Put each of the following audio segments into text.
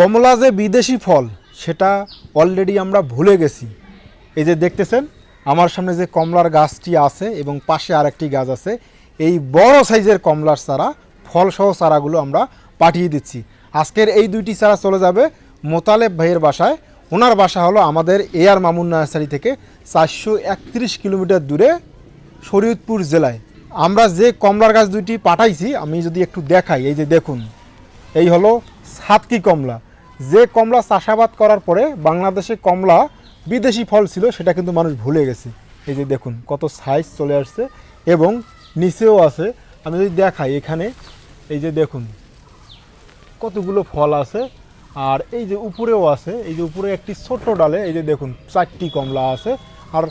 কমলা যে বিদেশি ফল, সেটা অলরেডি আমরা ভুলে গেছি। এই যে দেখতেছেন, আমার সামনে যে কমলার গাছটি আছে এবং পাশে আরেকটি গাছ আছে, এই বড় সাইজের কমলার চারা, ফলসহ চারাগুলো আমরা পাঠিয়ে দিচ্ছি। আজকের এই দুইটি চারা চলে যাবে মোতালেব ভাইয়ের বাসায়। ওনার বাসা হলো আমাদের এয়ার মামুন নার্সারি থেকে চারশো একত্রিশ কিলোমিটার দূরে শরীয়তপুর জেলায়। আমরা যে কমলার গাছ দুইটি পাঠাইছি, আমি যদি একটু দেখাই, এই যে দেখুন, এই হলো সাতকি কমলা। যে কমলা চাষাবাদ করার পরে বাংলাদেশে কমলা বিদেশি ফল ছিল, সেটা কিন্তু মানুষ ভুলে গেছে। এই যে দেখুন, কত সাইজ চলে আসছে এবং নিচেও আছে। আমি যদি দেখাই এখানে, এই যে দেখুন, কতগুলো ফল আছে। আর এই যে উপরেও আছে, এই যে উপরে একটি ছোট ডালে, এই যে দেখুন, চারটি কমলা আছে। আর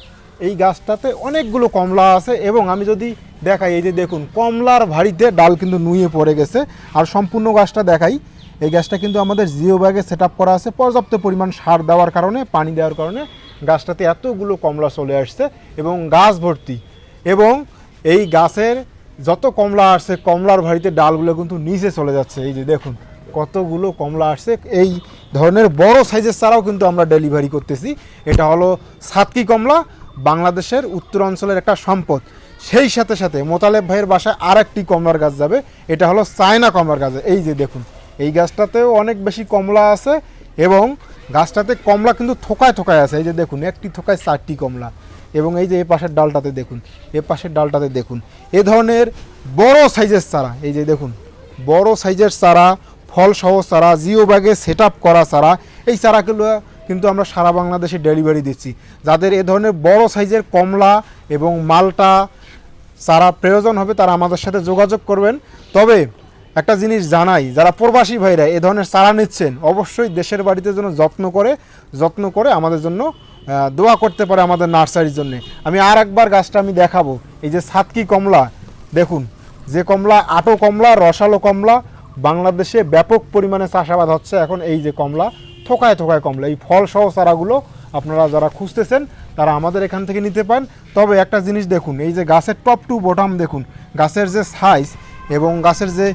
এই গাছটাতে অনেকগুলো কমলা আছে এবং আমি যদি দেখাই, এই যে দেখুন, কমলার ভারিতে ডাল কিন্তু নুয়ে পড়ে গেছে। আর সম্পূর্ণ গাছটা দেখাই এই গাছটা কিন্তু আমাদের জিও ব্যাগে সেট করা আছে। পর্যাপ্ত পরিমাণ সার দেওয়ার কারণে, পানি দেওয়ার কারণে গাছটাতে এতগুলো কমলা চলে আসছে এবং গাছ ভর্তি। এবং এই গাছের যত কমলা আসছে, কমলার ভারিতে ডালগুলো কিন্তু নিচে চলে যাচ্ছে। এই যে দেখুন, কতগুলো কমলা আসছে। এই ধরনের বড় সাইজের চারাও কিন্তু আমরা ডেলিভারি করতেছি। এটা হলো সাতকি কমলা, বাংলাদেশের উত্তর অঞ্চলের একটা সম্পদ। সেই সাথে সাথে মোতালেব ভাইয়ের বাসায় আর একটি কমলার গাছ যাবে। এটা হলো চায়না কমলার গাছ। এই যে দেখুন এই গাছটাতেও অনেক বেশি কমলা আছে এবং গাছটাতে কমলা কিন্তু থোকায় থোকায় আছে। এই যে দেখুন, একটি থোকায় চারটি কমলা। এবং এই যে এ পাশের ডালটাতে দেখুন, এ পাশের ডালটাতে দেখুন, এ ধরনের বড় সাইজের চারা। এই যে দেখুন, বড় সাইজের চারা ফল সহ চারা জিও ব্যাগে সেট করা চারা, এই চারাগুলো কিন্তু আমরা সারা বাংলাদেশে ডেলিভারি দিচ্ছি। যাদের এ ধরনের বড় সাইজের কমলা এবং মালটা চারা প্রয়োজন হবে, তারা আমাদের সাথে যোগাযোগ করবেন। তবে একটা জিনিস জানাই, যারা প্রবাসী ভাইরা এ ধরনের চারা নিচ্ছেন, অবশ্যই দেশের বাড়িতে যেন যত্ন করে যত্ন করে আমাদের জন্য দোয়া করতে পারে আমাদের নার্সারির জন্য। আমি আর একবার গাছটা আমি দেখাবো। এই যে সাতকি কমলা, দেখুন, যে কমলা, আটো কমলা, রসালো কমলা, বাংলাদেশে ব্যাপক পরিমাণে চাষাবাদ হচ্ছে এখন এই যে কমলা, থোকায় থোকায় কমলা। এই ফল সহ চারাগুলো আপনারা যারা খুঁজতেছেন, তারা আমাদের এখান থেকে নিতে পারেন। তবে একটা জিনিস দেখুন, এই যে গাছের টপ টু বটাম দেখুন, গাছের যে সাইজ এবং গাছের যে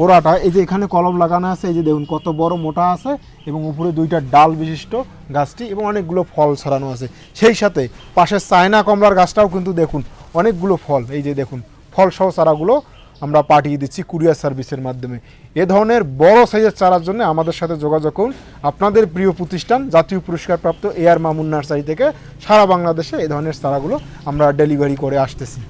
গোড়াটা, এই যে এখানে কলম লাগানো আছে, এই যে দেখুন কত বড় মোটা আছে এবং উপরে দুইটা ডাল বিশিষ্ট গাছটি এবং অনেকগুলো ফল ছড়ানো আছে। সেই সাথে পাশের চায়না কমলার গাছটাও কিন্তু দেখুন, অনেকগুলো ফল, এই যে দেখুন, ফল সহ চারাগুলো আমরা পাঠিয়ে দিচ্ছি কুরিয়ার সার্ভিসের মাধ্যমে। এ ধরনের বড় সাইজের চারার জন্য আমাদের সাথে যোগাযোগ করুন। আপনাদের প্রিয় প্রতিষ্ঠান, জাতীয় পুরস্কারপ্রাপ্ত আর মামুন নার্সারি থেকে সারা বাংলাদেশে এ ধরনের চারাগুলো আমরা ডেলিভারি করে আসতেছি।